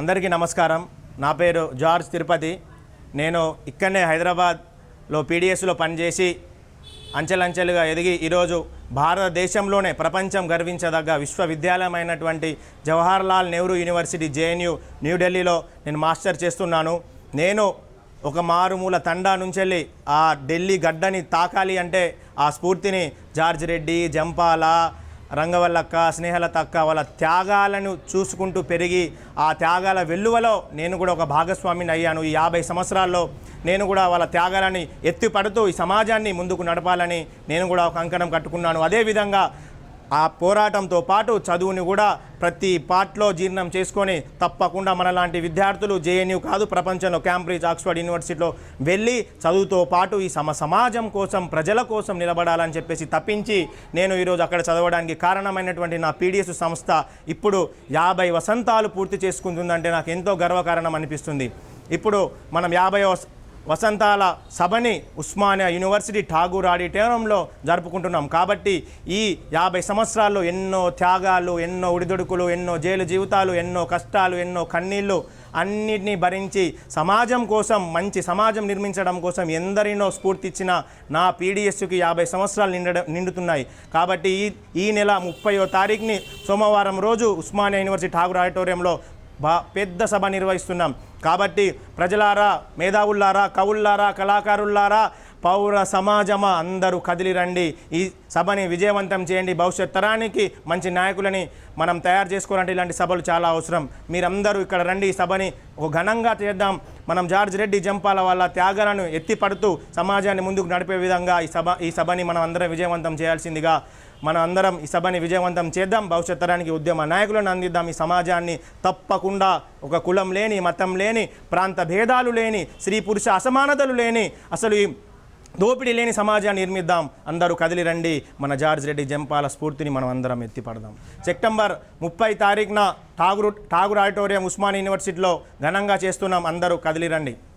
అందరికీ నమస్కారం. నా పేరు జార్జ్ తిరుపతి. నేను ఇక్కడనే హైదరాబాద్లో పీడిఎస్లో పనిచేసి అంచెలంచెలుగా ఎదిగి ఈరోజు భారతదేశంలోనే ప్రపంచం గర్వించదగ్గ విశ్వవిద్యాలయం అయినటువంటి జవహర్లాల్ నెహ్రూ యూనివర్సిటీ జేఎన్యూ న్యూఢిల్లీలో నేను మాస్టర్ చేస్తున్నాను. నేను ఒక మారుమూల తండా నుంచి ఆ ఢిల్లీ గడ్డని తాకాలి అంటే ఆ స్ఫూర్తిని జార్జ్ రెడ్డి జంపాల రంగవల్లక్క స్నేహలత అక్క వాళ్ళ త్యాగాలను చూసుకుంటూ పెరిగి ఆ త్యాగాల వెల్లువలో నేను కూడా ఒక భాగస్వామిని అయ్యాను. ఈ యాభై సంవత్సరాల్లో నేను కూడా వాళ్ళ త్యాగాలని ఎత్తిపడుతూ ఈ సమాజాన్ని ముందుకు నడపాలని నేను కూడా ఒక అంకణం కట్టుకున్నాను. అదేవిధంగా ఆ పోరాటంతో పాటు చదువుని కూడా ప్రతి పార్ట్లో జీర్ణం చేసుకొని తప్పకుండా మనలాంటి విద్యార్థులు జేఎన్యూ కాదు ప్రపంచంలో క్యాంబ్రిడ్జ్ ఆక్స్ఫర్డ్ యూనివర్సిటీలో వెళ్ళి చదువుతో పాటు ఈ సమ సమాజం కోసం ప్రజల కోసం నిలబడాలని చెప్పేసి తప్పించి నేను ఈరోజు అక్కడ చదవడానికి కారణమైనటువంటి నా పీడిఎస్ సంస్థ ఇప్పుడు యాభై వసంతాలు పూర్తి చేసుకుంటుందంటే నాకు ఎంతో గర్వకారణం అనిపిస్తుంది. ఇప్పుడు మనం యాభై వసంతాల సభని ఉస్మానియా యూనివర్సిటీ ఠాగూర్ ఆడిటోరియంలో జరుపుకుంటున్నాం. కాబట్టి ఈ యాభై సంవత్సరాల్లో ఎన్నో త్యాగాలు ఎన్నో ఉడిదుడుకులు ఎన్నో జైలు జీవితాలు ఎన్నో కష్టాలు ఎన్నో కన్నీళ్ళు అన్నిటినీ భరించి సమాజం కోసం మంచి సమాజం నిర్మించడం కోసం ఎందరినో స్ఫూర్తి ఇచ్చిన నా పీడిఎస్కి యాభై సంవత్సరాలు నిండ నిండుతున్నాయి. కాబట్టి ఈ ఈ నెల ముప్పయో తారీఖుని సోమవారం రోజు ఉస్మానియా యూనివర్సిటీ ఠాగూర్ ఆడిటోరియంలో బా పెద్ద సభ నిర్వహిస్తున్నాం. కాబట్టి ప్రజలారా మేధావుల్లారా కవుల్లారా కళాకారుల్లారా పౌర సమాజమా? అందరూ కదిలి రండి. ఈ సభని విజయవంతం చేయండి. భవిష్యత్ తరానికి మంచి నాయకులని మనం తయారు చేసుకోవాలంటే ఇలాంటి సభలు చాలా అవసరం. మీరందరూ ఇక్కడ రండి. ఈ సభని ఒక ఘనంగా చేద్దాం. మనం జార్జ్ రెడ్డి జంపాల వాళ్ళ త్యాగాలను ఎత్తిపడుతూ సమాజాన్ని ముందుకు నడిపే విధంగా ఈ సభ ఈ సభని మనం అందరం విజయవంతం చేయాల్సిందిగా మనం అందరం ఈ సభని విజయవంతం చేద్దాం. భవిష్యత్ తరానికి ఉద్యమ నాయకులను అందిద్దాం. ఈ సమాజాన్ని తప్పకుండా ఒక కులం లేని మతం లేని ప్రాంత భేదాలు లేని స్త్రీ పురుష అసమానతలు లేని అసలు ఈ దోపిడీ లేని సమాజాన్ని నిర్మిద్దాం. అందరూ కదిలి రండి. మన జార్జ్ రెడ్డి జంపాల స్ఫూర్తిని మనం అందరం ఎత్తిపడదాం. సెప్టెంబర్ ముప్పై తారీఖున ఠాగూర్ ఠాగూర్ ఆడిటోరియం ఉస్మాన్ యూనివర్సిటీలో ఘనంగా చేస్తున్నాం. అందరూ కదిలి రండి.